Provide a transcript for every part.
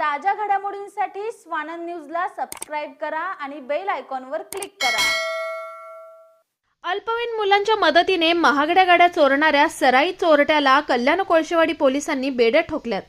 ताज्या घडामोडींसाठी स्वानंद न्यूजला सबस्क्राईब करा आणि बेल आयकॉनवर क्लिक करा. अल्पवयीन मुलांच्या मदतीने महागड्या गाड्या चोरणाऱ्या सराई चोरट्याला कल्याण कोळशेवाडी पोलिसांनी बेड्या ठोकल्यात.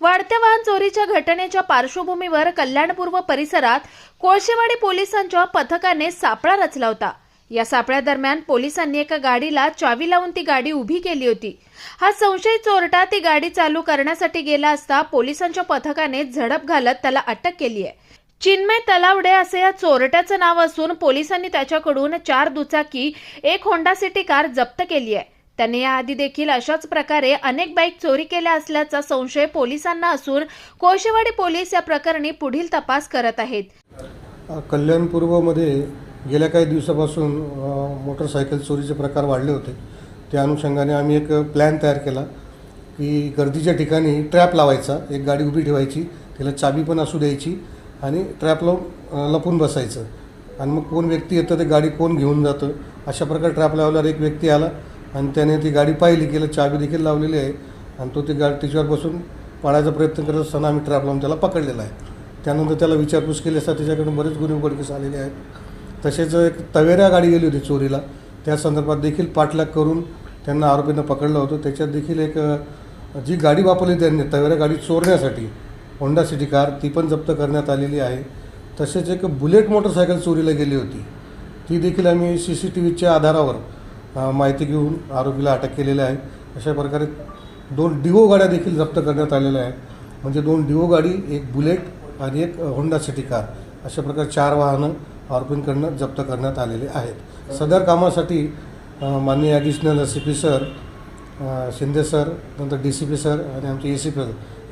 वाढत्या वाहन चोरीच्या घटनेच्या पार्श्वभूमीवर कल्याणपूर्व परिसरात कोळशेवाडी पोलिसांच्या पथकाने सापळा रचला होता. या सापळ्यादरम्यान पोलिसांनी एका गाडीला चावी लावून ती गाडी उभी केली होती. हा संशयित चोरटा ती गाडी चालू करण्यासाठी गेला असता पोलिसांच्या पथकाने झडप घालत त्याला अटक केली आहे. चिन्मय तलावडे असे या चोरट्याचं नाव असून पोलिसांनी त्याच्याकडून चार दुचाकी एक होंडा सिटी कार जप्त केली आहे. त्याने याआधी देखील अशाच प्रकारे अनेक बाईक चोरी केल्या असल्याचा संशय पोलिसांना असून कोळशेवाडी पोलीस या प्रकरणी पुढील तपास करत आहेत. कल्याण पूर्वमध्ये गेल्या काही दिवसापासून मोटरसायकल चोरीचे प्रकार वाढले होते. त्या अनुषंगाने आम्ही एक प्लॅन तयार केला की गर्दीच्या ठिकाणी ट्रॅप लावायचा एक गाडी उभी ठेवायची तिला चाबी पण असू द्यायची आणि ट्रॅप लावून लपून बसायचं. आणि मग कोण व्यक्ती येतं ते गाडी कोण घेऊन जातं? अशा प्रकारे ट्रॅप लावल्यावर एक व्यक्ती आला आणि त्याने ती गाडी पाहिली की चाबी देखील लावलेली आहे आणि तो ती गाडी तिच्यावर बसून पाळायचा प्रयत्न करत असताना आम्ही ट्रॅप लावून त्याला पकडलेला आहे. त्यानंतर त्याला विचारपूस केली असता त्याच्याकडून बरेच गुन्हे उघडकीस आलेले आहेत. तसेच एक तवेरा गाडी गेली होती चोरीला. त्या संदर्भात देखील पाठलाग करून त्यांना आरोपींना पकडलं होतं. त्याच्यात देखील एक जी गाडी वापरली त्यांनी तवेरा गाडी चोरण्यासाठी होंडा सिटी कार ती पण जप्त करण्यात आलेली आहे. तसेच एक बुलेट मोटरसायकल चोरीला गेली होती. ती देखील आम्ही सी सी टी व्हीच्या आधारावर माहिती घेऊन आरोपीला अटक केलेली आहे. अशा प्रकारे दोन डिओ गाड्या देखील जप्त करण्यात आलेल्या आहेत. म्हणजे दोन डिओ गाडी एक बुलेट आणि एक होंडा सिटी कार. अशा प्रकारे चार वाहनं आरोपींकडनं जप्त करण्यात आलेले आहेत. सदर कामासाठी माननीय additional C P sir Shinde sir नंतर डी सी पी सर आणि आमचे ए सी पी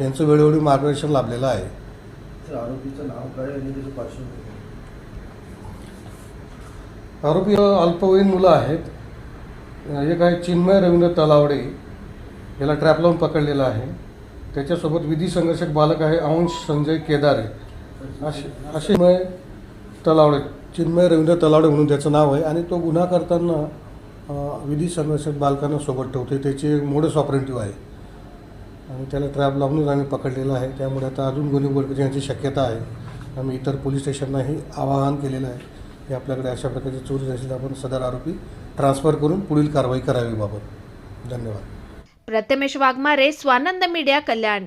यांचं वेळोवेळी मार्गदर्शन लाभलेलं आहे. तर आरोपीचं नाव काय आणि त्याची पार्श्वभूमी आरोपी अल्पवयीन मुलं आहेत. एक आहे चिन्मय रवींद्र तलावडे याला ट्रॅप लावून पकडलेला आहे. त्याच्यासोबत विधी संघर्षक बालक आहे अंश संजय केदारे. असे असे चिन्मय तलावडे चिन्मय रवींद्र तलावडे म्हणून त्याचं नाव आहे. आणि तो गुन्हा करताना विधी संरक्षक बालकांना सोबत ठेवते. त्याचे मोडस ऑपरेटिव्ह आहे. आणि त्याला ट्रॅप लावूनच आम्ही पकडलेला आहे. त्यामुळे आता अजून गुन्हे उघडकीची याची शक्यता आहे. आम्ही इतर पोलीस स्टेशननाही आवाहन केलेलं आहे की आपल्याकडे अशा प्रकारची चोरी असेल तर आपण सदर आरोपी ट्रान्सफर करून पुढील कारवाई करावी बाबत. धन्यवाद. प्रथमेश वाघमारे स्वानंद मीडिया कल्याण.